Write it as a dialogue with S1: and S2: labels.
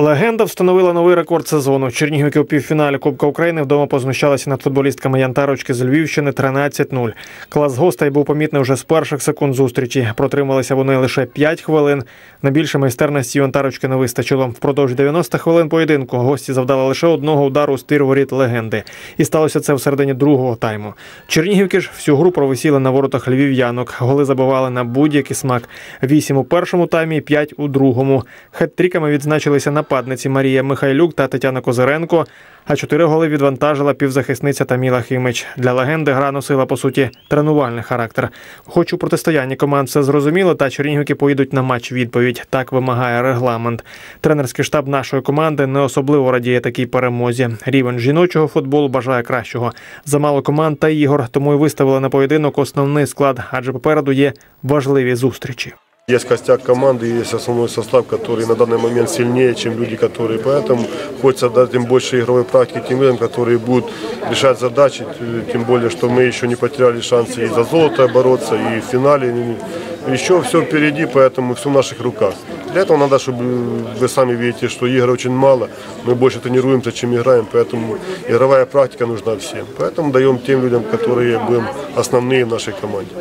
S1: Легенда встановила новий рекорд сезону. Чернігівки у півфіналі Кубка України вдома познущалися над футболістками Янтарочки з Львівщини 13-0. Клас гостей був помітний вже з перших секунд зустрічі. Протрималися вони лише 5 хвилин. На більше майстерності Янтарочки не вистачило. Впродовж 90 хвилин поєдинку гості завдали лише одного удару з воріт легенди. І сталося це в середині другого тайму. Чернігівки ж всю гру провисіли на воротах львів'янок. Голи забивали на будь-який смак. Вісім у першому таймі, п'ять у другому. Хет-тріками відзначилися нападниці Марія Михайлюк та Тетяна Козиренко. А чотири голи відвантажила півзахисниця Таміла Химич. Для легенди гра носила по суті тренувальний характер. Хоч у протистоянні команд все зрозуміло, та чернігівки поїдуть на матч відповідь. Так вимагає регламент. Тренерський штаб нашої команди не особливо радіє такій перемозі. Рівень жіночого футболу бажає кращого. Замало команд та ігор, тому і виставили на поєдинок основний склад, адже попереду є важливі зустрічі.
S2: Есть костяк команды, есть основной состав, который на данный момент сильнее, чем люди, которые. Поэтому хочется дать им больше игровой практики тем людям, которые будут решать задачи. Тем более, что мы еще не потеряли шансы и за золото бороться, и в финале. Еще все впереди, поэтому все в наших руках. Для этого надо, чтобы вы сами видите, что игр очень мало. Мы больше тренируемся, чем играем, поэтому игровая практика нужна всем. Поэтому даем тем людям, которые будем основные в нашей команде.